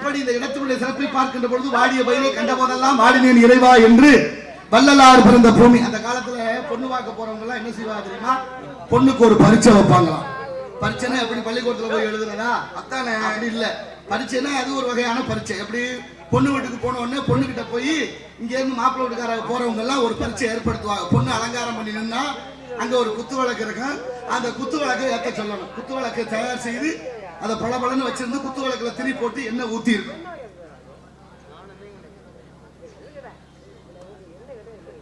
இப்படி இந்த இடத்தினுடைய சிறப்பை பார்க்கின்ற பொழுது வாடிய பயிரை கண்ட போதெல்லாம் வாடினேன் இறைவா என்று வள்ளலார் பிறந்த பூமி. அந்த காலத்துல பொண்ணு பார்க்க போறவங்க எல்லாம் என்ன செய்வாங்க தெரியுமா? பொண்ணுக்கு ஒரு பரீட்சை வைப்பாங்களாம். பரீட்சைனா எப்படி பள்ளிக்கூடத்துல போய் எழுதுறதா? அத்தானே அப்படி இல்ல. பரீட்சைனா அது ஒரு வகையான பரீட்சை. எப்படி? பொண்ணு வீட்டுக்கு போன உடனே பொண்ணு கிட்ட போய் இங்க இருந்து மாப்பிள்ளை வீட்டுக்காரங்க போறவங்க எல்லாம் ஒரு பரீட்சை ஏற்படுத்துவாங்க. பொண்ணு அலங்காரம் பண்ணி நின்னா அங்க ஒரு குத்து விளக்கு இருக்கும். அந்த குத்து விளக்கை ஏற்ற சொல்லணும். குத்து விளக்கை தயார் செய்து அதை பளபளன்னு வச்சிருந்து குத்து விளக்குல திரி போட்டு எண்ணெய் ஊத்தி இருக்கும்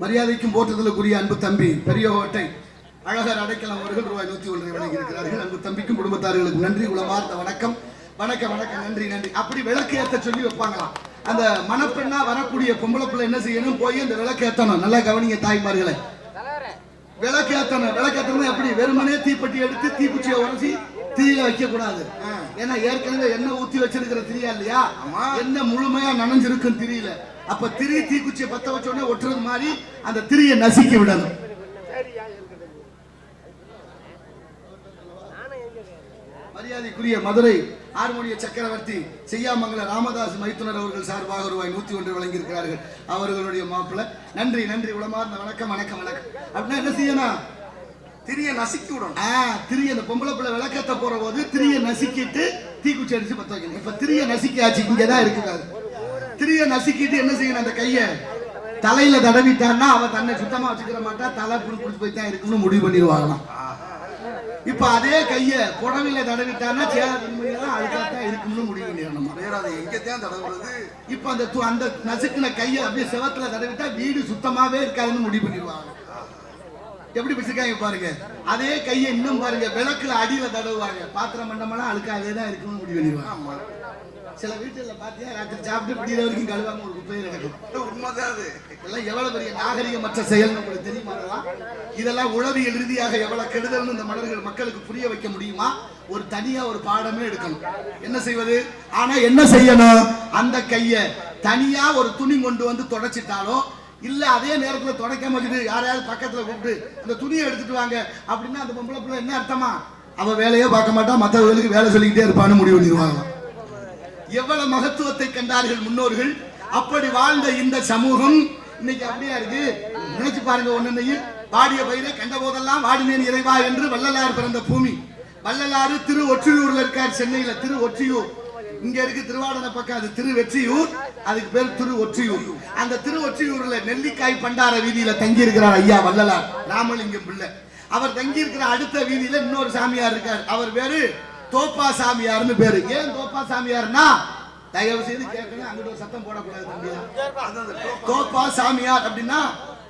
மரியாதைக்கும் போற்றுதலுக்குரிய அன்பு தம்பி பெரிய ஓட்டை அழகர் அடைக்கலம் அவர்கள் ரூபாய் நூத்தி ஒன்றை வழங்கி இருக்கிறார்கள் அன்பு தம்பிக்கும் குடும்பத்தார்களுக்கு நன்றி உளமார்ந்த வணக்கம். வணக்கம் வணக்கம் நன்றி நன்றி. அப்படி விளக்கு ஏத்த சொல்லி வைப்பாங்களாம் அந்த மணப்பெண்ணா வரக்கூடிய பொம்பளை பிள்ளை என்ன செய்யணும்? போய் அந்த விளக்கு ஏத்தணும். நல்லா கவனிங்க தாய்மார்களே. விளக்கு ஏத்தணும். விளக்கு ஏத்தணும் எப்படி? வெறுமனே தீப்பெட்டி எடுத்து தீக்குச்சியை உரசி தீயில வைக்க கூடாது ஏன்னா ஏற்கனவே எண்ணெய் ஊத்தி வச்சிருக்கிற திரியா இல்லையா? எண்ணெய் முழுமையா நனைஞ்சிருக்கும் திரியில அப்ப திரி தீக்குச்சியை பத்த வச்ச உடனே ஒட்டுறது மாதிரி அந்த திரியை நசுக்கி விடணும். மரியாதைக்குரிய மதுரை ஹார்மோனிய சக்கரவர்த்தி செய்யாமங்கல ராமதாஸ் மைத்துனர் அவர்கள் சார்பாக ரூபாய் நூத்தி ஒன்று வழங்கியிருக்கிறார்கள். அவர்களுடைய மாப்பிள்ள. நன்றி நன்றி. உளமார்ந்த வணக்கம் வணக்கம் வணக்கம். அப்படின்னா என்ன செய்யணும்? திரிய நசுக்கி விடணும் ஆ, திரிய அந்த பொம்பளை பிள்ளை விளக்கத்த போற போது திரிய நசுக்கிட்டு தீக்குச்சி அடிச்சு பத்த வைக்கணும் இப்ப திரிய நசுக்கியாச்சு இங்கதான் இருக்குது திரிய நசுக்கிட்டு என்ன செய்யணும் அந்த கைய? தலையில தடவிட்டான்னா அவ தன்னை சுத்தமா வச்சுக்கிற மாட்டா தலை புடி புடிச்சு போய் தான் இருக்குன்னு முடிவு பண்ணிடுவாங்களாம். இப்ப அதே கைய புடவையில தடவிட்டான்னா அதுக்காகத்தான் இருக்கும்னு முடிவு பண்ணிடணும்? இப்ப அந்த அந்த நசுக்கின கைய அப்படியே செவத்துல தடவிட்டா வீடு சுத்தமாவே இருக்காதுன்னு முடிவு பண்ணிடுவாங்க. எப்படி வச்சிருக்காங்க பாருங்க. அதே கையை இன்னும் பாருங்க விளக்குல அடியில தடவுவாங்க பாத்திரம் மண்டமெல்லாம் அழுக்காவே தான் இருக்குன்னு முடிவு பண்ணிடுவாங்க. சில வீட்டுல பாத்தியா ராத்திரி சாப்பிட்டு விடியற வரைக்கும் கழுவாம ஒரு குப்பையை கிடக்கும். இது உண்மைதான் அது. இதெல்லாம் எவ்வளவு பெரிய நாகரிகமற்ற செயல் உங்களுக்கு தெரியுமா? இதெல்லாம் உளவியல் ரீதியாக எவ்வளவு கெடுதல்னு இந்த மலர்கள் மக்களுக்கு புரிய வைக்க முடியுமா? ஒரு தனியா ஒரு பாடமே எடுக்கணும். என்ன செய்வது? ஆனா என்ன செய்யணும்? அந்த கைய தனியா ஒரு துணி கொண்டு வந்து தொடச்சிட்டாலோ இல்ல அதே நேரத்துல துடைக்க வச்சுட்டு யாரையாவது பக்கத்துல கூப்பிட்டு அந்த துணியை எடுத்துட்டு வாங்க. அப்படின்னா அந்த பொம்பளை பிள்ளை என்ன அர்த்தமா? அவ வேலையே பார்க்க மாட்டா மற்றவர்களுக்கு வேலை சொல்லிக்கிட்டே இருப்பான்னு முடிவு பண்ணிடுவாங்க. எவ்வளவு மகத்துவத்தை கண்டார்கள் முன்னோர்கள்? அப்படி வாழ்ந்த இந்த சமூகம் இன்னைக்கு அப்படியா இருக்கு? நினைச்சு பாருங்க ஒன்னையும் வாடிய பயிரை கண்ட போதெல்லாம் வாடினேன் இறைவா என்று வள்ளலார் பிறந்த பூமி. வள்ளலாறு திரு ஒற்றியூர்ல இருக்கார் சென்னையில திரு ஒற்றியூர். இங்க இருக்கு திருவாடனை பக்கம் அது திரு வெற்றியூர் அதுக்கு பேர் திரு ஒற்றியூர் அந்த திரு ஒற்றியூர்ல நெல்லிக்காய் பண்டார வீதியில தங்கி இருக்கிறார் ஐயா வள்ளலார். ராமலிங்கம் பிள்ளை. அவர் தங்கி இருக்கிற அடுத்த வீதியில இன்னொரு சாமியார் இருக்கார். அவர் பேரு தோப்பா சாமியார்னு பேரு. ஏன் தோப்பா சாமியார்னா தயவு செய்து கேட்கணும் அங்கிட்ட ஒரு சத்தம் போடக்கூடாது தம்பியா. தோப்பா சாமியார் அப்படின்னா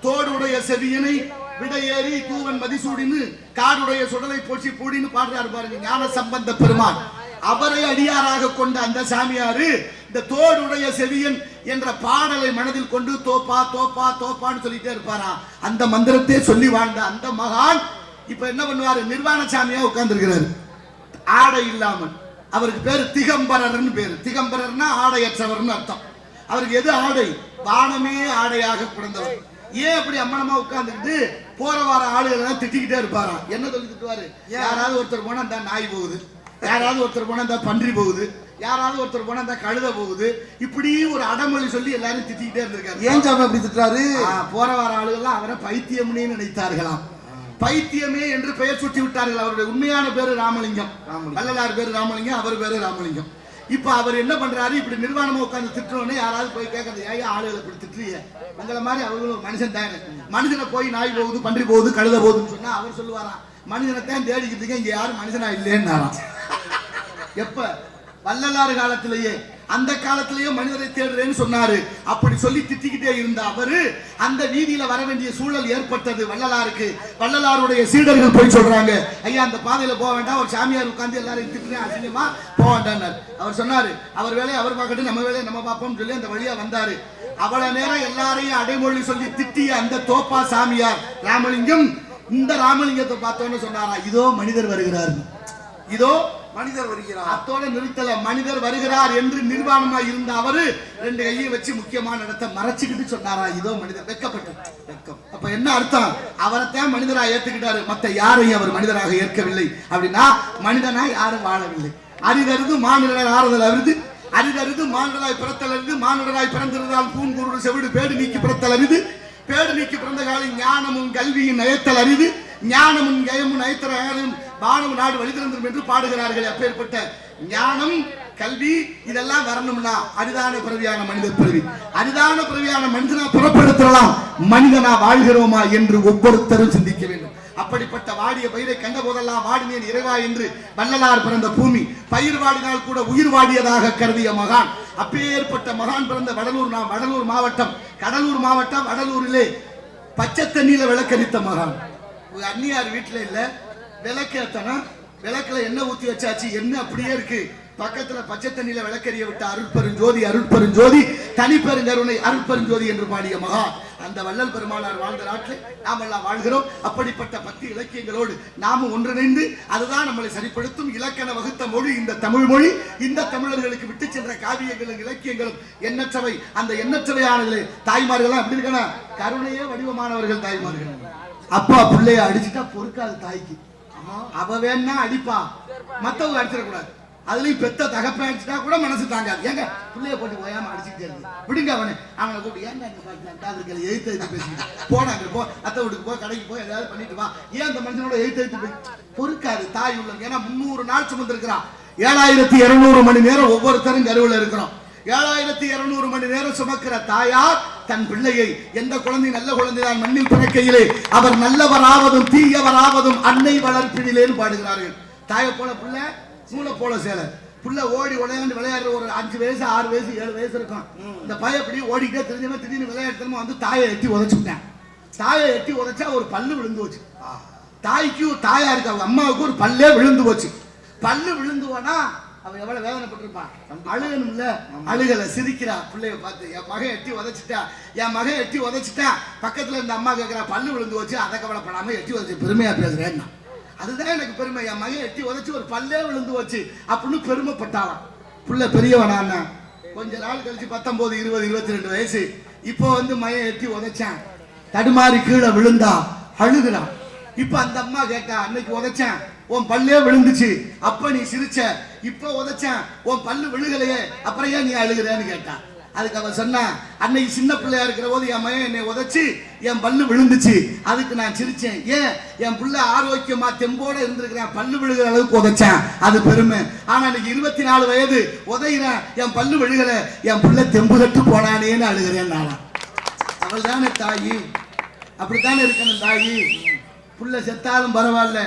தோடுடைய செவியனை விடையேறி தூவன் மதிசூடின்னு காடுடைய சுடலை போச்சு பூடின்னு பாடுறாரு பாருங்க ஞான சம்பந்த பெருமான். அவரை அடியாராக கொண்ட அந்த சாமியாரு இந்த தோடுடைய செவியன் என்ற பாடலை மனதில் கொண்டு தோப்பா தோப்பா தோப்பான்னு சொல்லிட்டே இருப்பாராம் அந்த மந்திரத்தை சொல்லி வாழ்ந்த அந்த மகான் இப்ப என்ன பண்ணுவாரு? நிர்வாண சாமியா உட்கார்ந்து ஆடை இல்லாமல். அவருக்கு பேரு திகம்பரர்னு பேரு. திகம்பரர்னா ஆடையற்றவர்னு அர்த்தம். அவருக்கு எது ஆடை? வானமே ஆடையாக பிறந்தவர். ஏன் அப்படி அம்மனமா உட்கார்ந்துக்கிட்டு போற வார ஆளுகளை திட்டிக்கிட்டே இருப்பாராம் என்ன சொல்லி திட்டுவாரு? யாராவது ஒருத்தர் போனா இந்த நாய் போகுது. யாராவது ஒருத்தர் போனா இந்த பன்றி போகுது யாராவது ஒருத்தர் போனா இந்த கழுதை போகுது இப்படி ஒரு அடமொழி சொல்லி எல்லாரும் திட்டிக்கிட்டே இருந்திருக்காரு. ஏன் சாமி அப்படி திட்டுறாரு? போற வர ஆளுகள்லாம் அவரை பைத்தியம்னே நினைத்தார்களாம். பைத்தியமே என்று பெயர் சுட்டி விட்டார்கள். அவருடைய உண்மையான பேரு ராமலிங்கம். வள்ளலார் பேரு ராமலிங்கம் அவர் பேரு ராமலிங்கம். இப்ப அவர் என்ன பண்றாரு? இப்படி நிர்வாணமா உட்கார்ந்து திட்டுறோன்னே யாராவது போய் கேட்கறது ஏன் ஆளுகளை இப்படி திட்டுறீங்க. உங்களை மாதிரி அவங்களும் ஒரு மனுஷன் தானே. மனுஷனை போய் நாய் போகுது பன்றி போகுது கழுத போகுதுன்னு சொன்னா அவர் சொல்லுவாராம். மனிதனைத்தான் தான் தேடிக்கிட்டு இங்கே இங்க யாரும் மனுஷனா இல்லைன்னாராம் எப்ப? வள்ளலார் காலத்திலேயே. அந்த காலத்திலேயே மனிதரை தேடுறேன்னு சொன்னாரு. அப்படி சொல்லி திட்டிக்கிட்டே இருந்த அவரு அந்த வீதியில வர வேண்டிய சூழல் ஏற்பட்டது வள்ளலாருக்கு. வள்ளலாருடைய சீடர்கள் போய் சொல்றாங்க ஐயா அந்த பாதையில போக வேண்டாம். ஒரு சாமியார் உட்கார்ந்து எல்லாரையும் திட்டுறேன். அசிங்கமா போக வேண்டாம்னாரு. அவர் சொன்னாரு அவர் வேலையை அவர் பார்க்கட்டும். நம்ம வேலையை நம்ம பார்ப்போம்னு சொல்லி அந்த வழியா வந்தாரு. அவ்வளவு நேரம் எல்லாரையும் அடைமொழி சொல்லி திட்டிய அந்த தோப்பா சாமியார் ராமலிங்கம் இந்த ராமலிங்கத்தை பார்த்தோன்னு சொன்னாரா? இதோ மனிதர் வருகிறார். இதோ மனிதர் வருகிறார். அத்தோட நிறுத்தல மனிதர் வருகிறார் என்று நிர்வாணமா இருந்த அவரு ரெண்டு கையை வச்சு முக்கியமான இடத்தை மறைச்சுக்கிட்டு சொன்னாரா? இதோ மனிதர் வெக்கப்பட்டு வெக்கம் அப்ப என்ன அர்த்தம்? அவரைத்தான் மனிதரா ஏத்துக்கிட்டாரு. மத்த யாரையும் அவர் மனிதராக ஏற்கவில்லை. அப்படின்னா மனிதனா யாரும் வாழவில்லை. அரிதறிது மாநில ஆறுதல் அருது. அரிதறிது மானுடராய் பிறத்தல் அரிது. மானுடராய் பிறந்திருந்தால் பூங்குருடு செவிடு பேடு நீக்கி பிறத்தல் அரிது. பேடு நீக்கி பிறந்த காலம் ஞானமும் கல்வியின் நயத்தல் அறிவு ஞானமும் கயமும் நயத்தரும் வானமும் நாடு வழிதிறந்தும் என்று பாடுகிறார்கள் அப்பேற்பட்ட ஞானம் கல்வி இதெல்லாம் வரணும்னா அரிதான பிறவியான மனித பிறவி. அரிதான பிறவியான மனிதனா புறப்படுத்தலாம். மனிதனா வாழ்கிறோமா என்று ஒவ்வொருத்தரும் சிந்திக்க வேண்டும். அப்படிப்பட்ட வாடிய பயிரை கண்ட போதெல்லாம் வாடினேன் இறைவா என்று வள்ளலார் பிறந்த பூமி. பயிர் வாடினால் கூட உயிர் வாடியதாக கருதிய மகான். அப்பேற்பட்ட மகான் பிறந்த வடலூர் நா- வடலூர் மாவட்டம். கடலூர் மாவட்டம் வடலூரிலே பச்சை தண்ணியில விளக்கரித்த மகான். அன்னியார் அண்ணியார் வீட்டுல இல்ல. விளக்கேத்தனா? விளக்குல என்ன ஊத்தி வச்சாச்சு. என்ன அப்படியே இருக்கு. பக்கத்துல பச்சை தண்ணியில விளக்கறிய விட்ட அருட்பெருஞ்சோதி அருட்பெருஞ்சோதி தனிப்பெருங்கருணை அருட்பெருஞ்சோதி என்று பாடிய மகா அந்த வள்ளல் பெருமானார் வாழ்ந்த நாட்டில் நாம் எல்லாம் வாழ்கிறோம். அப்படிப்பட்ட பக்தி இலக்கியங்களோடு நாமும் ஒன்றிணைந்து அதுதான் நம்மளை சரிப்படுத்தும். இலக்கண வகுத்த மொழி இந்த தமிழ் மொழி. இந்த தமிழர்களுக்கு விட்டு சென்ற காவியங்களும் இலக்கியங்களும் எண்ணற்றவை. அந்த எண்ணற்றவையானது தாய்மார்கள் எப்படி இருக்கணும் கருணையே வடிவமானவர்கள் தாய்மார்கள். அப்பா பிள்ளைய அடிச்சுட்டா பொறுக்காது தாய்க்கு. அவ வேணா அடிப்பா. மத்தவங்க அடிச்சிடக்கூடாது. அதுலயும் பெத்த தகப்ப கூட மனசு தாங்காது. ஏங்க? பிள்ளைய போட்டு போயாம அடிச்சுட்டு இருக்கு. விடுங்க அவனை. அவனை கூப்பிட்டு ஏங்க அங்கே பாருங்க இருக்கல எழுத்து எழுத்து பேசிட்டு போனாங்க போ அத்தை வீட்டுக்கு போய் கடைக்கு போய் ஏதாவது பண்ணிட்டு வா. ஏன் அந்த மனுஷனோட எழுத்து எழுத்து போய் பொறுக்காது தாய் உள்ள ஏன்னா முந்நூறு நாள் சுமந்திருக்கிறான். ஏழாயிரத்தி இருநூறு மணி நேரம் ஒவ்வொருத்தரும் கருவில் இருக்கிறோம். ஏழாயிரத்தி இருநூறு மணி நேரம் சுமக்கிற தாயார் தன் பிள்ளையை எந்த குழந்தை நல்ல குழந்தைதான் மண்ணில் பிறக்கையிலே. அவர் நல்லவராவதும் தீயவராவதும் அன்னை வளர்ப்பினிலேன்னு பாடுகிறார்கள். தாயை போல பிள்ளை மூளை போல சேலை. புள்ள ஓடி விளையாண்டு விளையாடுற ஒரு அஞ்சு வயசு ஆறு வயசு ஏழு வயசு இருக்கும். இந்த பையன் அப்படி ஓடிக்கிட்டே தெரிஞ்சவன் திடீர்னு விளையாட்டு வந்து தாயை எட்டி உதச்சுட்டேன் தாயை எட்டி உதைச்சா ஒரு பல்லு விழுந்து போச்சு. தாய்க்கு தாயா இருக்கு அவங்க அம்மாவுக்கு ஒரு பல்லே விழுந்து போச்சு. பல்லு விழுந்து போனா அவன் எவ்வளவு வேதனைப்பட்டிருப்பான். அழுகணும்ல? அழுகல சிரிக்கிறா. பிள்ளைய பார்த்து என் மகன் எட்டி உதைச்சிட்டா என் மகன் எட்டி உதைச்சிட்டா. பக்கத்துல இந்த அம்மா கேட்கிறா பல்லு விழுந்து போச்சு அதை கவலைப்படாம எட்டி உதைச்சு பெருமையா பேசுறேன்னா. அதுதான் எனக்கு பெருமை. என் மகன் எட்டி உதச்சு ஒரு பல்லே விழுந்து வச்சு அப்படின்னு பெருமைப்பட்டாலாம் புள்ள பெரியவனான்னா கொஞ்ச நாள் கழிச்சு பத்தொன்பது இருபது இருபத்தி ரெண்டு வயசு. இப்போ வந்து மகன் எட்டி உதைச்சான். தடுமாறி கீழே விழுந்தா அழுகுறான் இப்ப அந்த அம்மா கேட்டா அன்னைக்கு உதைச்சேன். உன் பல்லே விழுந்துச்சு. அப்ப நீ சிரிச்ச. இப்ப உதைச்சேன். உன் பல்லு விழுகலையே. அப்புறம் ஏன் நீ அழுகுறேன்னு கேட்டா. அதுக்கு அவன் சொன்னான் அன்னைக்கு சின்ன பிள்ளையா இருக்கிற போது என் மகன் என்னை உதச்சி என் பல்லு விழுந்துச்சு. அதுக்கு நான் சிரிச்சேன். ஏன்? என் பிள்ளை ஆரோக்கியமா தெம்போட இருந்திருக்கிறேன். பல்லு விழுகிற அளவுக்கு உதைச்சேன். அது பெருமை. ஆனா இன்னைக்கு இருபத்தி நாலு வயது. உதைகிறேன் என் பல்லு விழுகல. என் பிள்ளை தெம்பு கட்டு போனானேன்னு அழுகிறேன் நானா. அவள் தானே தாயி. அப்படித்தானே இருக்கணும் தாயி? புள்ள செத்தாலும் பரவாயில்ல.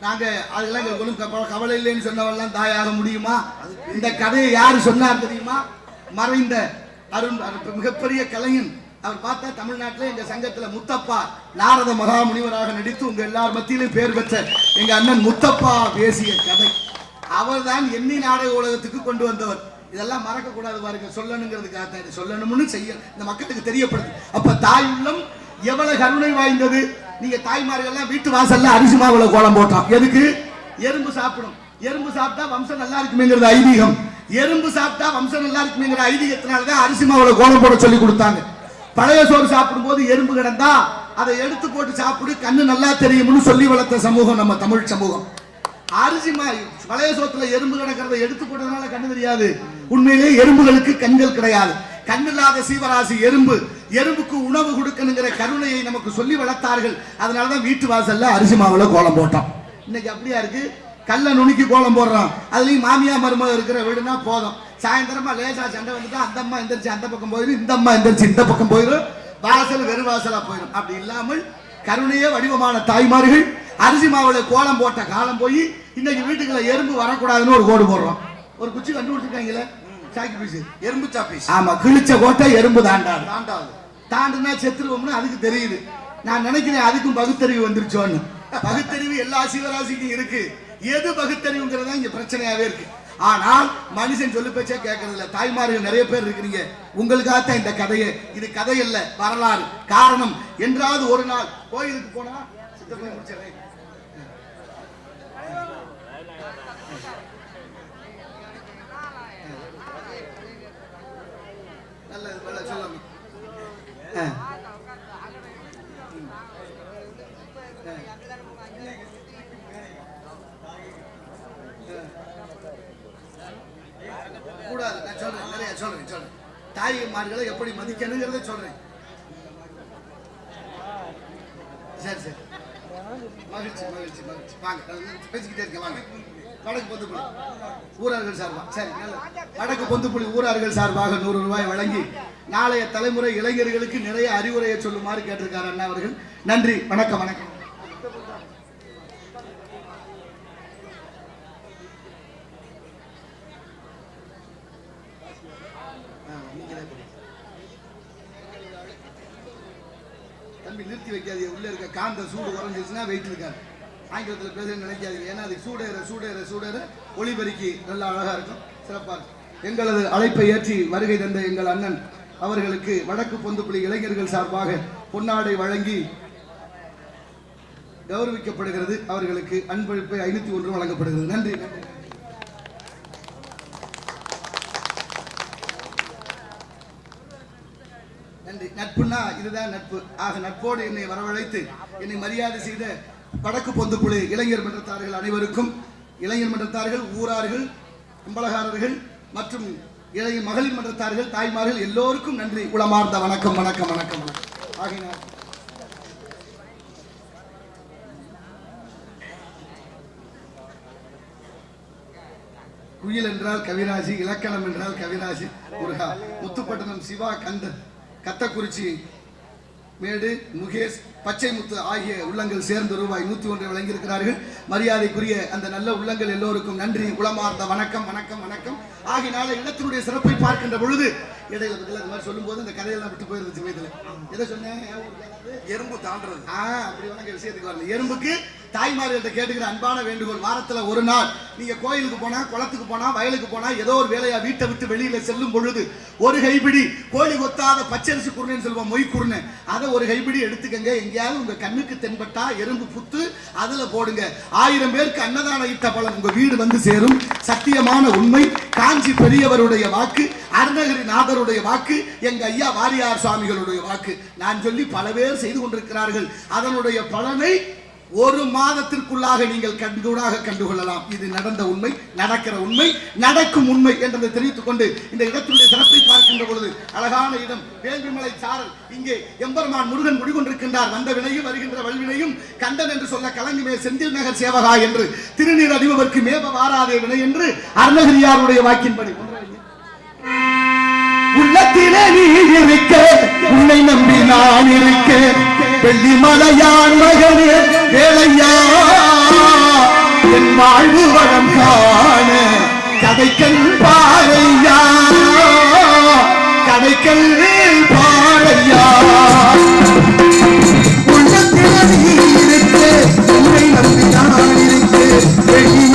நாங்க அதெல்லாம் எங்களுக்கு கவலை இல்லைன்னு சொன்னவெல்லாம் தாயாக முடியுமா? இந்த கதையை யாரு சொன்னார் தெரியுமா? மறைந்த அருண் மிகப்பெரிய கலைஞன். அவர் பார்த்தா தமிழ்நாட்டில் எங்க சங்கத்துல முத்தப்பா நாரத மகாமுனிவராக நடித்து உங்க எல்லார் மத்தியிலும் பேர் பெற்ற எங்க அண்ணன் முத்தப்பா பேசிய கதை. அவர்தான் எண்ணி நாடக உலகத்துக்கு கொண்டு வந்தவர். இதெல்லாம் மறக்க கூடாது பாருங்க. சொல்லணுங்கிறதுக்காக தான் சொல்லணும்னு செய்ய இந்த மக்களுக்கு தெரியப்படுது. அப்ப தாய் உள்ளம் எவ்வளவு கருணை வாய்ந்தது. நீங்க தாய்மார்கள் எல்லாம் வீட்டு வாசல்ல அரிசி மாவுல கோலம் போட்டோம். எதுக்கு? எறும்பு சாப்பிடும். எறும்பு சாப்பிட்டா வம்சம் நல்லா இருக்குமேங்கிறது ஐதீகம். எறும்பு சாப்பிட்டா வம்சம் நல்லா இருக்குங்கிற ஐதீகத்தினாலதான் அரிசி மாவுல கோலம் போட சொல்லி கொடுத்தாங்க. பழைய சோறு சாப்பிடும்போது எறும்பு கிடந்தா அதை எடுத்து போட்டு சாப்பிடு கண்ணு நல்லா தெரியும்னு சொல்லி வளர்த்த சமூகம் நம்ம தமிழ் சமூகம். அரிசி மா பழைய சோத்துல எறும்பு கிடக்கிறத எடுத்து போட்டதுனால கண்ணு தெரியாது. உண்மையிலே எறும்புகளுக்கு கண்கள் கிடையாது. கண்ணில்லாத சீவராசி எறும்பு எறும்புக்கு உணவு கொடுக்கணுங்கிற கருணையை நமக்கு சொல்லி வளர்த்தார்கள். அதனாலதான் வீட்டு வாசல்ல அரிசி மாவுல கோலம் போட்டோம். இன்னைக்கு அப்படியா இருக்கு? கல்ல நுணுக்கி கோலம் போடுறோம். அதுலயும் மாமியா மருமக இருக்கிற வீடுனா போதும். சாயந்தரமா லேசா சண்டை வந்துட்டா அந்த அம்மா எந்திரிச்சு அந்த பக்கம் போயிடும் இந்த அம்மா எந்திரிச்சு இந்த பக்கம் போயிடும் வாசல் வெறு வாசலா போயிடும் அப்படி இல்லாமல் கருணையே வடிவமான தாய்மார்கள் அரிசி மாவுல கோலம் போட்ட காலம் போய் இன்னைக்கு வீட்டுக்குள்ள எறும்பு வரக்கூடாதுன்னு ஒரு கோடு போடுறோம். ஒரு குச்சி கண்டுபிடிச்சிருக்காங்களே சாக்கி பீஸ். எறும்பு சாப்பீஸ் ஆமா கிழிச்ச கோட்டை எறும்பு தாண்டாது. தாண்டாது. தாண்டுனா செத்துருவோம்னு அதுக்கு தெரியுது. நான் நினைக்கிறேன் அதுக்கும் பகுத்தறிவு வந்துருச்சோன்னு. பகுத்தறிவு எல்லா சீவராசிக்கும் இருக்கு. எது பகுத்தறிவுங்கிறது தான் இங்க பிரச்சனையாவே இருக்கு. ஆனால் மனுஷன் சொல்லு பேச்சே கேட்கறது இல்ல தாய்மார்கள் நிறைய பேர் இருக்கிறீங்க. உங்களுக்காக இந்த கதையே. இது கதை இல்ல வரலாறு. காரணம் என்றாவது ஒரு நாள் கோயிலுக்கு போனா சித்தப்பா முடிச்சிடறேன். நல்லது ஆ சொல்லணும் ஆ. கூடாது நான் சொல்றேன் சொல்றேன் தாய்மார்களை எப்படி மதிக்கணுங்கிறத சொல்றேன். சரி சரி. மகிழ்ச்சி மகிழ்ச்சி மகிழ்ச்சி. வாங்க பேசிக்கிட்டே இருக்கேன் வாங்க. வடக்கு பொந்துப்புலி ஊரார்கள் சார்பா? சரி நல்ல வடக்கு பொந்துப்புலி ஊரார்கள் சார்பாக நூறு ரூபாய் வழங்கி நாளைய தலைமுறை இளைஞர்களுக்கு நிறைய அறிவுரையை சொல்லுமாறு கேட்டிருக்காரு அண்ணா அவர்கள். நன்றி வணக்கம் வணக்கம் ஆ, நீங்களே படிங்க. தம்பி நிறுத்தி வைக்காதீங்க. உள்ளே இருக்க காந்த சூடு குறைஞ்சிருச்சுன்னா வெயிட் இருக்காது. ஆங்கிலத்தில் பேச நினைக்காதீங்க. ஏன்னா அது சூடேற சூடேற சூடேற ஒளிபெருக்கி நல்லா அழகா இருக்கும். சிறப்பாக இருக்கும். எங்களது அழைப்பை ஏற்றி வருகை தந்த எங்கள் அண்ணன் அவர்களுக்கு வடக்கு பொந்துப்புலி இளைஞர்கள் சார்பாக பொன்னாடை வழங்கி கௌரவிக்கப்படுகிறது. அவர்களுக்கு அன்பளிப்பு ஐநூத்தி ஒன்று வழங்கப்படுகிறது. நன்றி நன்றி நன்றி நட்புன்னா இதுதான் நட்பு. ஆக நட்போடு என்னை வரவழைத்து என்னை மரியாதை செய்த வடக்கு பொந்துக்குழு இளைஞர் மன்றத்தார்கள் அனைவருக்கும் இளைஞர் மன்றத்தார்கள் ஊரார்கள் கும்பலகாரர்கள் மற்றும் இளைய மகளிர் மன்றத்தார்கள் தாய்மார்கள் எல்லோருக்கும் நன்றி. உளமார்ந்த வணக்கம் வணக்கம் வணக்கம். ஆகினார் குயில் என்றால் கவிராஜி இலக்கணம் என்றால் கவிராஜி முருகா முத்துப்பட்டினம் சிவா கந்தன். கத்தக்குறிச்சி மேடு முகேஷ் பச்சை முத்து ஆகிய உள்ளங்கள் சேர்ந்து ரூபாய் நூத்தி ஒன்றை வழங்கியிருக்கிறார்கள். மரியாதைக்குரிய அந்த நல்ல உள்ளங்கள் எல்லோருக்கும் நன்றி உளமார்ந்த வணக்கம் வணக்கம் வணக்கம். ஆகினால இடத்தினுடைய சிறப்பை பார்க்கின்ற பொழுது இடையில பதில் அந்த மாதிரி சொல்லும்போது இந்த கதையெல்லாம் விட்டு போயிருந்துச்சு வயதுல எதை சொன்னேன்? எறும்பு தாண்டறது. ஆ, அப்படி வேணா விஷயத்துக்கு வரல. எறும்புக்கு தாய்மார்கள்ட்ட கேட்டுக்கிற அன்பான வேண்டுகோள் வாரத்துல ஒரு நாள். நீங்க கோயிலுக்கு போனா குளத்துக்கு போனா வயலுக்கு போனா ஏதோ ஒரு வேலையா வீட்டை விட்டு வெளியில செல்லும் பொழுது ஒரு கைப்பிடி கோழி கொத்தாத பச்சரிசி குருணைன்னு சொல்லுவோம் மொய் குருணை. அதை ஒரு கைப்பிடி எடுத்துக்கங்க எங்கேயாவது உங்க கண்ணுக்கு தென்பட்டா எறும்பு புத்து அதுல போடுங்க. ஆயிரம் பேருக்கு அன்னதான இட்ட பலன் உங்க வீடு வந்து சேரும். சத்தியமான உண்மை காஞ்சி பெரியவருடைய வாக்கு அருணகிரி நாதருடைய வாக்கு எங்க ஐயா வாரியார் சுவாமிகளுடைய வாக்கு. நான் சொல்லி பல பேர் செய்து கொண்டிருக்கிறார்கள். அதனுடைய பலனை ஒரு மாதத்திற்குள்ளாக நீங்கள் கண்கூடாக கண்டுகொள்ளலாம். இது நடந்த உண்மை நடக்கிற உண்மை நடக்கும் உண்மை என்றதை தெரிவித்துக் கொண்டு இந்த இடத்தினுடைய சிறப்பை பார்க்கின்ற பொழுது அழகான இடம் வேள்விமலை சாரல். இங்கே எம்பெருமான் முருகன் குடிகொண்டிருக்கின்றார். வந்த வினையும் வருகின்ற வல்வினையும் கண்டன் என்று சொல்ல கலங்குமே செந்தில் நகர் சேவகா என்று. திருநீர் அறிபவர்க்கு மேப வாராதே வினை என்று அருணகிரியாருடைய வாக்கின்படி. உள்ளத்திலே நீ இருக்க உன்னை நம்பி நான் இருக்க. வெள்ளி மலையான் மகனே வேலையா? என் வாழ்வு வளம் காண கதைக்கல் பாறையா கதைக்கல் பாறையா உள்ளத்தில் நீ இருக்கு உன்னை நம்பி நான் இருக்கு வெள்ளி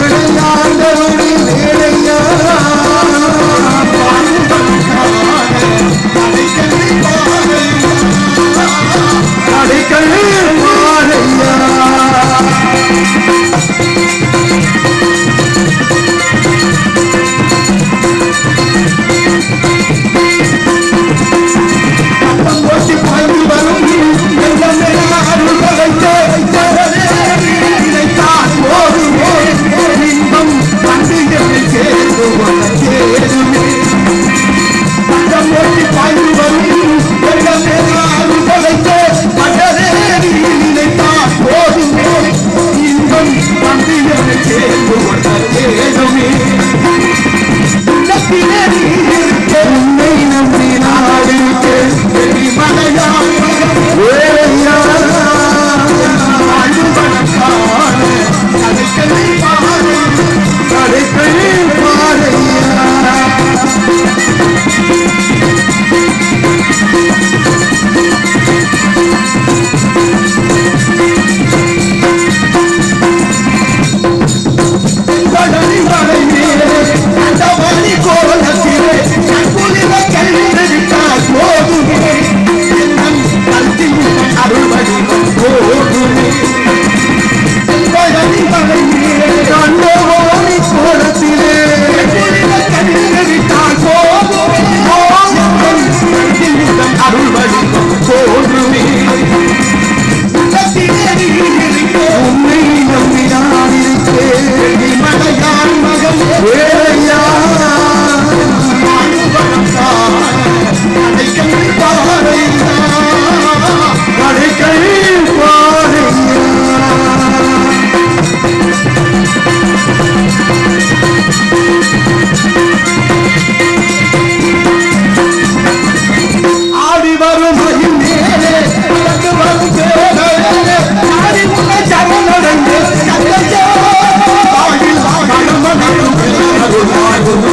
Gracias.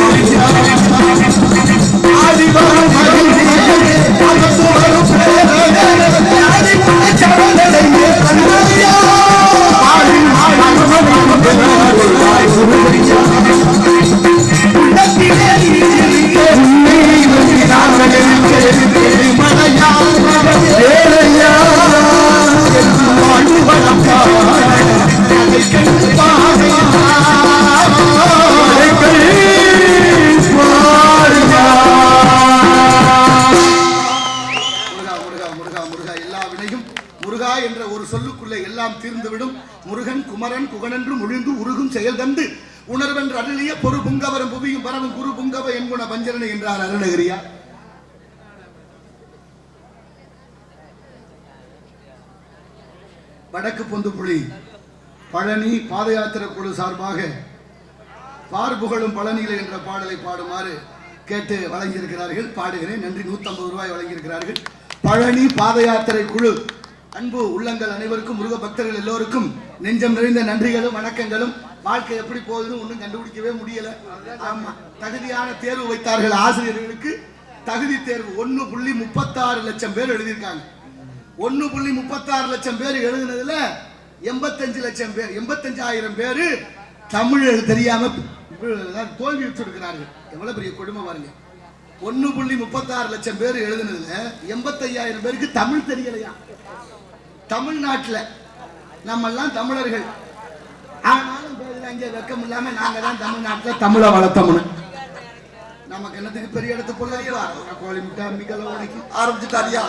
என்றார் அருணகிரியா? வடக்கு பொந்துப்புலி பழனி பாத யாத்திரை குழு சார்பாக பார்புகழும் பழனியில் என்ற பாடலை பாடுமாறு கேட்டு வழங்கியிருக்கிறார்கள். பாடுகிறேன். நன்றி. 150 ரூபாய் வழங்கியிருக்கிறார்கள். பழனி பாத யாத்திரை குழு அன்பு உள்ளங்கள் அனைவருக்கும் முருக பக்தர்கள் எல்லோருக்கும் நெஞ்சம் நிறைந்த நன்றிகளும் வணக்கங்களும். வாழ்க்கை எப்படி போகுதுன்னு ஒன்றும் கண்டுபிடிக்கவே முடியல. ஆமா. தகுதியான தேர்வு வைத்தார்கள் ஆசிரியர்களுக்கு. தகுதி தேர்வு ஒன்று புள்ளி முப்பத்தாறு லட்சம் பேர் எழுதியிருக்காங்க. ஒன்று புள்ளி முப்பத்தாறு லட்சம் பேர் எழுதுனதுல எண்பத்தஞ்சு லட்சம் பேர் எண்பத்தஞ்சாயிரம் பேர் தமிழ் தெரியாம தோல்வி விட்டுருக்கிறார்கள். எவ்வளவு பெரிய கொடுமை பாருங்க. ஒன்று புள்ளி முப்பத்தாறு லட்சம் பேர் எழுதுனதுல எண்பத்தையாயிரம் பேருக்கு தமிழ் தெரியலையா? தமிழ்நாட்டுல நம்ம எல்லாம் தமிழர்கள். ஆனாலும் அங்கே வெக்கம் இல்லாம நாங்க தான் தமிழ்நாட்டுல தமிழை வளர்த்தோம்னு. நமக்கு என்னத்துக்கு பெரிய இடத்து பொருளா கோழி முட்டை அம்பிக்கல உடைக்கு ஆரம்பிச்சுட்டாரியா?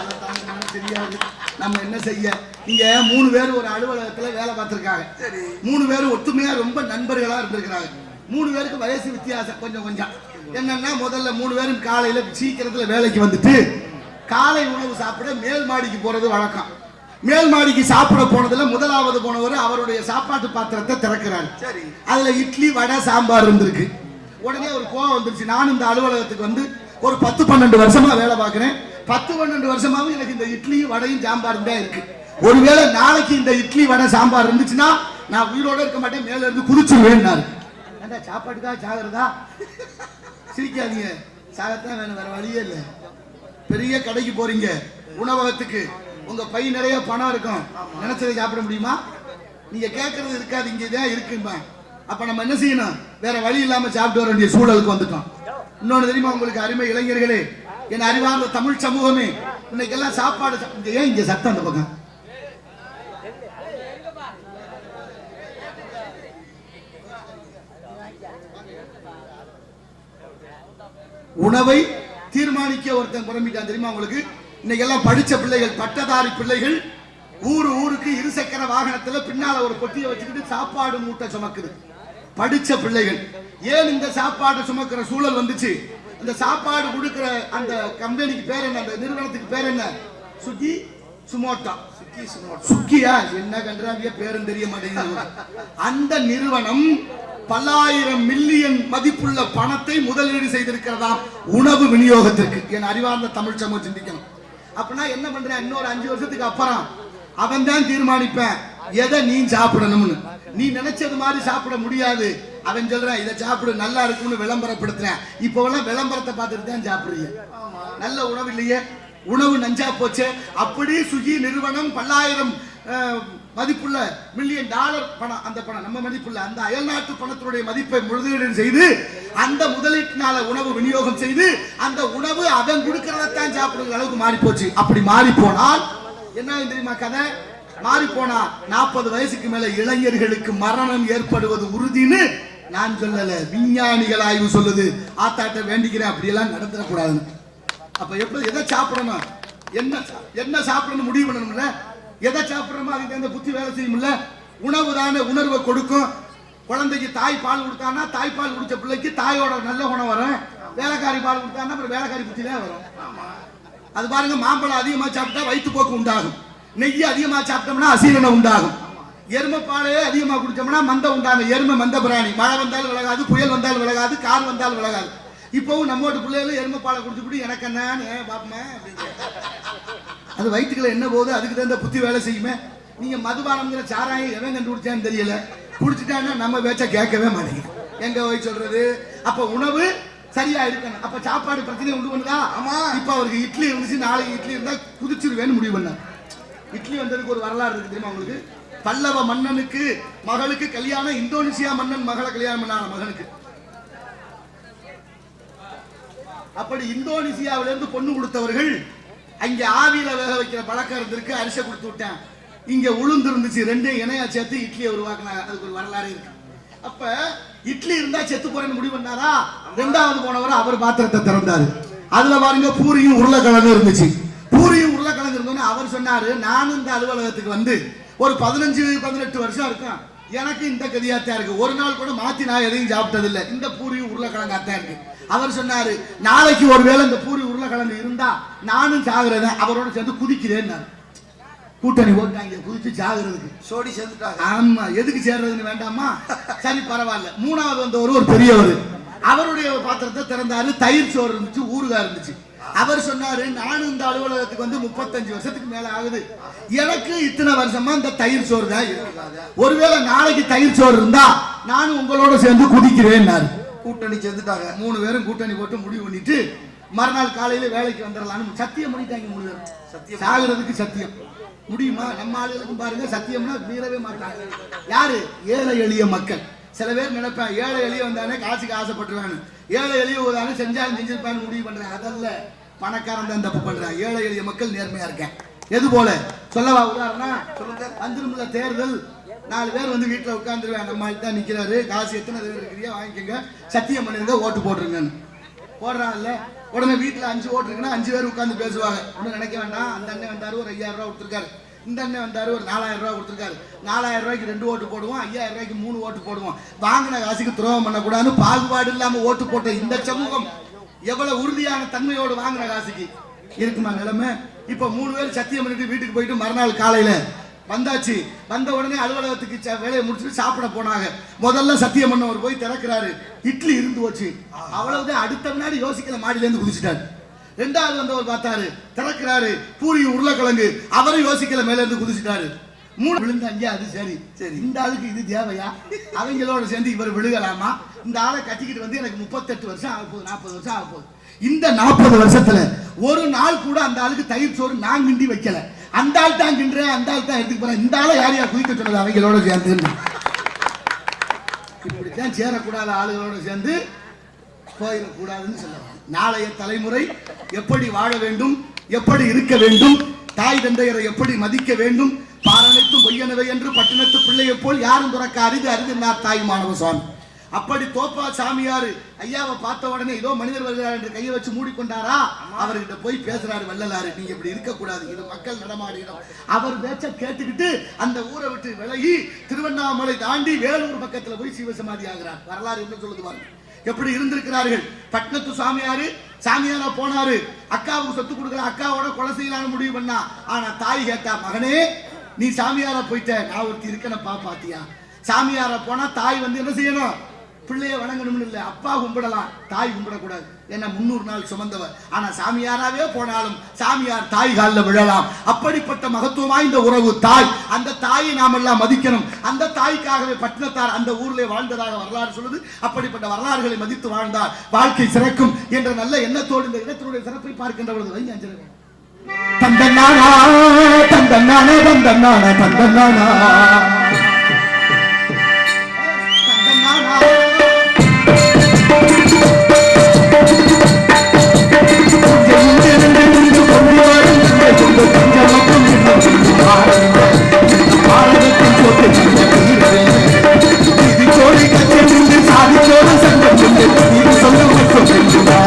தெரியாது. நம்ம என்ன செய்ய? இங்க மூணு பேர் ஒரு அலுவலகத்துல வேலை பார்த்திருக்காங்க. சரி. மூணு பேரும் ஒத்துமையா ரொம்ப நண்பர்களா இருந்திருக்கிறாங்க. மூணு பேருக்கு வயசு வித்தியாசம் கொஞ்சம் கொஞ்சம். என்னன்னா முதல்ல மூணு பேரும் காலையில சீக்கிரத்துல வேலைக்கு வந்துட்டு காலை உணவு சாப்பிட மேல் மாடிக்கு போறது வழக்கம். மேல் மாடிக்கு சாப்பிட போனதுல முதலாவது போனவர் அவருடைய சாப்பாட்டு பாத்திரத்தை திறக்கிறார். சரி. அதுல இட்லி வடை சாம்பார் இருந்திருக்கு. உடனே ஒரு கோவம் வந்துருச்சு. நானும் இந்த அலுவலகத்துக்கு வந்து ஒரு பத்து பன்னெண்டு வருஷமா வேலை பார்க்கிறேன். பத்து பன்னெண்டு வருஷமாவும் எனக்கு இந்த இட்லியும் வடையும் சாம்பாரும் தான் இருக்கு. ஒருவேளை நாளைக்கு இந்த இட்லி வடை சாம்பார் இருந்துச்சுன்னா நான் உயிரோட இருக்க மாட்டேன். மேல இருந்து குதிச்சிருவேன்னாரு. ஏண்டா சாப்பாட்டுக்கா சாகிறதா? சிரிக்காதீங்க. சாகத்தான் வேணும் வேற வழியே இல்லை. பெரிய கடைக்கு போறீங்க. உணவகத்துக்கு. உங்க பை நிறைய பணம் இருக்கும். நினைச்சதை சாப்பிட முடியுமா? நீங்க கேட்கறது இருக்காது இங்க தான் இருக்கும்பா அப்ப நம்ம என்ன செய்யணும்? வேற வழி இல்லாம சாப்பிட்டு வர வேண்டிய சூழலுக்கு வந்துட்டோம். இன்னொன்னு தெரியுமா உங்களுக்கு அருமை இளைஞர்களே? என் அறிவார்ந்த தமிழ் சமூகமே இன்னைக்கு எல்லாம் சாப்பாடு ஏன் இங்க சத்தம் அந்த பக்கம்? உணவை தீர்மானிக்க ஒருத்தன் குழம்பிட்டான் தெரியுமா உங்களுக்கு? இன்னைக்கு எல்லாம் படிச்ச பிள்ளைகள் பட்டதாரி பிள்ளைகள் ஊரு ஊருக்கு இருசக்கர வாகனத்துல பின்னால ஒரு பொட்டியை வச்சுக்கிட்டு சாப்பாடு மூட்டை சுமக்குது. படிச்ச பிள்ளைகள். ஏன் இந்த சாப்பாடு சுமக்கிற சூழல் வந்துச்சு? அந்த சாப்பாடு கொடுக்கிற அந்த கம்பெனிக்கு பேர் என்ன? அந்த நிறுவனத்துக்கு பேர் என்ன? சுகி சுமோட்டா. சுக்கி சுமோட்டா. சுக்கியா என்ன கன்றாவிய? பேரும் தெரிய மாட்டேங்குது. அந்த நிறுவனம் பல்லாயிரம் மில்லியன் மதிப்புள்ள பணத்தை முதலீடு செய்திருக்கிறதாம் உணவு விநியோகத்திற்கு. என் அறிவார்ந்த தமிழ் சமூகம் சிந்திக்கணும். அப்படின்னா என்ன பண்றேன்? இன்னொரு அஞ்சு வருஷத்துக்கு அப்புறம் அவன் தான் தீர்மானிப்பேன். எதை நீ சாப்பிடணும்னு. நீ நினைச்சது மாதிரி சாப்பிட முடியாது. அவன் சொல்றான் இதை சாப்பிடு நல்லா இருக்கும்னு விளம்பரப்படுத்துறேன். இப்போ எல்லாம் விளம்பரத்தை பார்த்துட்டு தான் சாப்பிடுறீங்க. நல்ல உணவு இல்லையே? உணவு நஞ்சா போச்சு? அப்படி சுகி நிறுவனம் பல்லாயிரம் மதிப்புள்ள மில்லியன் டாலர் பணம் அந்த பணம் நம்ம மதிப்புள்ள அந்த அயல்நாட்டு பணத்தினுடைய மதிப்பை முதலீடு செய்து அந்த முதலீட்டினால உணவு விநியோகம் செய்து அந்த உணவு அவன் கொடுக்கறதான் சாப்பிடுற அளவுக்கு மாறி போச்சு அப்படி மாறி போனால் என்ன தெரியுமா கதை? மாறி போனா நாற்பது வயசுக்கு மேல இளைஞர்களுக்கு மரணம் ஏற்படுவது உறுதின்னு நான் சொல்லல. விஞ்ஞானிகள் ஆய்வு சொல்லுது. ஆத்தாட்ட வேண்டிக்கிறேன் அப்படியெல்லாம் நடந்துடக்கூடாதுன்னு. அப்ப எப்படி எதை சாப்பிடணும்? என்ன சா- என்ன சாப்பிடணும் முடிவு பண்ணணும்ல? எதை சாப்பிட்றோமோ அதுக்கு தகுந்த புத்தி வேலை செய்யும்ல? உணவு தானே உணர்வை கொடுக்கும். குழந்தைக்கு தாய் பால் கொடுத்தான்னா தாய் பால் குடிச்ச பிள்ளைக்கு தாயோட நல்ல குணம் வரும். வேலைக்காரி பால் கொடுத்தான்னா அப்புறம் வேலைக்காரி புத்தி வரும். அது பாருங்க மாம்பழம் அதிகமா சாப்பிட்டா வயிற்றுப்போக்கு உண்டாகும். நெய் அதிகமா சாப்பிட்டோம்னா அசீரணம் உண்டாகும். எருமை பாலையே அதிகமா குடிச்சோம்னா மந்த உண்டாகும். எருமை மந்த பிராணி. மழை வந்தாலும் விலகாது புயல் வந்தாலும் விலகாது கார் வந்தாலும் விலகாது. இப்பவும் நம்ம வீட்டு பிள்ளைகளும் எருமை பாலை குடிச்சுட்டு எனக்கு என்னன்னு ஏன் பாப்பமே அது வயிற்றுக்குள்ள என்ன போகுது அதுக்கு தகுந்த புத்தி வேலை செய்யுமே. நீங்க மதுபானம்ங்கிற சாராயம் எவன் கண்டுபிடிச்சான்னு தெரியல. குடிச்சிட்டாங்கன்னா நம்ம பேச்ச கேட்கவே மாட்டேங்குது. எங்க போய் சொல்றது? அப்ப உணவு சரியா இருக்கணும். அப்ப சாப்பாடு பிரச்சனை உண்டு பண்ணுதா? ஆமா. இப்ப அவருக்கு இட்லி இருந்துச்சு நாளைக்கு இட்லி இருந்தா குதிச்சிருவேன்னு முடிவு பண்ணார். இட்லி வந்ததுக்கு ஒரு வரலாறு இருக்கு தெரியுமா உங்களுக்கு? பல்லவ மன்னனுக்கு மகளுக்கு கல்யாணம் இந்தோனேசியா மன்னன் மகளை கல்யாணம் பண்ணான மகனுக்கு. அப்படி இந்தோனேசியாவிலிருந்து பொண்ணு கொடுத்தவர்கள் அங்கே ஆவியில வேக வைக்கிற பழக்கம் இருந்திருக்கு அரிசை கொடுத்து விட்டேன். இங்க உளுந்து இருந்துச்சு ரெண்டையும் இணையா சேர்த்து இட்லியை உருவாக்குனாங்க அதுக்கு ஒரு வரலாறு இருக்கு. அப்ப இட்லி இருந்தா செத்து போறேன்னு முடிவு பண்ணாரா? ரெண்டாவது போனவரை அவர் பாத்திரத்தை திறந்தாரு. அதுல பாருங்க பூரியும் உருளைக்கிழங்கு இருந்துச்சு. பூரியும் உருளைக்கிழங்கு இருந்தோன்னு அவர் சொன்னாரு நானும் இந்த அலுவலகத்துக்கு வந்து ஒரு பதினஞ்சு பதினெட்டு வருஷம் இருக்கேன். எனக்கு இந்த கதியாத்தான் இருக்கு. ஒரு நாள் கூட மாத்தி நான் எதையும் சாப்பிட்டதில்லை. இந்த பூரி உருளைக்கிழங்காத்தான் இருக்கு. அவர் சொன்னாரு நாளைக்கு ஒருவேளை இந்த பூரி உருளைக்கிழங்கு இருந்தா நானும் சாகுறேன். அவரோட சேர்ந்து குதிக்கிறேன். கூட்டணி போட்டாங்க குதிச்சு சாகுறதுக்கு. சோடி சேர்ந்துட்டாங்க. ஆமா எதுக்கு சேர்றதுன்னு வேண்டாமா? சரி பரவாயில்ல. மூணாவது வந்தவர் ஒரு பெரியவர். அவருடைய பாத்திரத்தை திறந்தாரு. தயிர் சோறு இருந்துச்சு ஊறுகாய் இருந்துச்சு. அவர் சொன்னாரு நானும் இந்த அலுவலகத்துக்கு வந்து முப்பத்தஞ்சு வருஷத்துக்கு மேல ஆகுது. எனக்கு இத்தனை வருஷமா இந்த தயிர் சோறு தான் ஒருவேளை நாளைக்கு தயிர் சோறு இருந்தா நானும் உங்களோட சேர்ந்து குதிக்கிறேன்னாரு கூட்டணி சேர்ந்துட்டாங்க. மூணு பேரும் கூட்டணி போட்டு முடிவு பண்ணிட்டு மறுநாள் காலையில வேலைக்கு வந்துடலாம்னு சத்தியம் பண்ணிட்டாங்க மூணு பேரும். சத்தியம். சாகுறதுக்கு சத்தியம். முடியுமா? நம்ம ஆளுகளுக்கும் பாருங்க சத்தியம்னா மீறவே மாட்டாங்க. யாரு? ஏழை எளிய மக்கள். சில பேர் நினைப்பேன் ஏழை எளிய வந்தானே காசுக்கு ஆசைப்பட்டுருவானு ஏழை எளிய ஒரு செஞ்சாலும் செஞ்சிருப்பான்னு முடிவு பண்றேன் அதல்ல. பணக்காரன் தான் தப்பு பண்றேன் ஏழை எளிய மக்கள் நேர்மையா இருக்கேன். எது போல? சொல்லவா உதாரணம்? சொல்லுங்க. வந்துரும்ல தேர்தல் நாலு பேர் வந்து வீட்டுல உட்காந்துருவேன் நம்ம மாதிரி தான் நிக்கிறாரு. காசு எத்தனை பேர் இருக்கிறியா? வாங்கிக்கோங்க. சத்தியம் பண்ணிருங்க ஓட்டு போட்டுருங்கன்னு. போடுறான்ல உடனே வீட்டுல அஞ்சு ஓட்டு இருக்குன்னா அஞ்சு பேர் உட்காந்து பேசுவாங்க. ஒன்றும் நினைக்க வேண்டாம். அந்த அண்ணன் வந்தாரு ஒரு ஐயாயிரம் ரூபா கொடுத்துருக்காரு. இந்த அண்ணன் வந்தார் ஒரு நாலாயிரம் ரூபா கொடுத்துருக்காரு. நாலாயிரம் ரூபாய்க்கு ரெண்டு ஓட்டு போடுவோம் ஐயாயிரம் ரூபாய்க்கு மூணு ஓட்டு போடுவோம். வாங்கின காசுக்கு துரோகம் பண்ணக்கூடாதுன்னு பாகுபாடு இல்லாமல் ஓட்டு போட்ட இந்த சமூகம் எவ்வளவு உறுதியான தன்மையோடு வாங்கின காசுக்கு இருக்குமா நிலைமை? இப்ப மூணு பேர் சத்தியம் பண்ணிட்டு வீட்டுக்கு போயிட்டு மறுநாள் காலையில வந்தாச்சு. வந்த உடனே அலுவலகத்துக்கு ச- வேலையை முடிச்சுட்டு சாப்பிட போனாங்க. முதல்ல சத்தியம் பண்ணவர் போய் திறக்கிறாரு. இட்லி இருந்து போச்சு. அவ்வளவுதான். அடுத்த முன்னாடி யோசிக்கல மாடியில இருந்து ரெண்டாவது வந்தவர் பார்த்தாரு திறக்கிறாரு பூரி உருளைக்கிழங்கு. அவரும் யோசிக்கல மேல இருந்து குதிச்சுட்டாரு. மூணு விழுந்தாங்க அது சரி. சரி. இந்த ஆளுக்கு இது தேவையா? அவங்களோட சேர்ந்து இவர் விழுகலாமா? இந்த ஆளை கட்டிக்கிட்டு வந்து எனக்கு முப்பத்தெட்டு வருஷம் ஆக போகுது நாற்பது வருஷம் ஆக போகுது. இந்த நாற்பது வருஷத்துல ஒரு நாள் கூட அந்த ஆளுக்கு தயிர் சோறு நான் கிண்டி வைக்கல. அந்த ஆள் தான் கிண்டுறேன் அந்த ஆள் தான் எடுத்துக்கு போறேன். இந்த ஆளை யார் யார் குதிக்க சொன்னது? அவங்களோட சேர்ந்து. இப்படித்தான் சேரக்கூடாத ஆளுகளோட சேர்ந்து போயிடக்கூடாதுன்னு சொல்லுவாங்க நாளைய தலைமுறை எப்படி வாழ வேண்டும் எப்படி இருக்க வேண்டும் தாய் தந்தையரை எப்படி மதிக்க வேண்டும் பாரணைத்தும் பொய்யனவை என்று பட்டினத்து பிள்ளையை போல் யாரும் துறக்க அரிது அரிதுனார் தாய் மாணவ சுவாமி அப்படி தோப்பா சாமியாரு ஐயாவை பார்த்த உடனே ஏதோ மனிதர் வருகிறார் என்று கையை வச்சு மூடிக்கொண்டாரா? அவர்கிட்ட போய் பேசுறாரு வள்ளலாரு நீங்க இப்படி இருக்கக்கூடாது. இது மக்கள் நடமாடுகிறோம் அவர் பேச்ச கேட்டுக்கிட்டு அந்த ஊரை விட்டு விலகி திருவண்ணாமலை தாண்டி வேலூர் பக்கத்துல போய் சிவசமாதி ஆகிறார். வரலாறு என்ன சொல்லுது பாருங்க. எப்படி இருந்திருக்கிறார்கள்? பட்னத்து சாமியாரு சாமியாரா போனாரு. அக்காவுக்கு சொத்து கொடுக்கல அக்காவோட கொலை செய்யலாம்னு முடிவு பண்ணா. ஆனா தாய் கேட்டா மகனே நீ சாமியாரா போயிட்ட. நான் ஒருத்தி இருக்கனப்பா பாத்தியா? சாமியாரா போனா தாய் வந்து என்ன செய்யணும்? பிள்ளைய வணங்கணும்னு இல்லை அப்பா கும்பிடலாம் தாய் கும்பிடக்கூடாது. ஏன்னா முன்னூறு நாள் சுமந்தவர். ஆனா சாமியாராவே போனாலும் சாமியார் தாய் காலில் விழலாம். அப்படிப்பட்ட மகத்துவம் வாய்ந்த உறவு தாய். அந்த தாயை நாம் எல்லாம் மதிக்கணும். அந்த தாய்க்காகவே பட்டினத்தார் அந்த ஊரிலே வாழ்ந்ததாக வரலாறு சொல்லுது. அப்படிப்பட்ட வரலாறுகளை மதித்து வாழ்ந்தார் வாழ்க்கை சிறக்கும் என்ற நல்ல எண்ணத்தோடு இந்த இடத்தினுடைய சிறப்பை பார்க்கின்ற பொழுது வைங்க அஞ்சலி தந்தன்னானா தந்தன்னானா தந்தன்னானா தந்தன்னானா தந்தன்னானா. சொல்லுங்க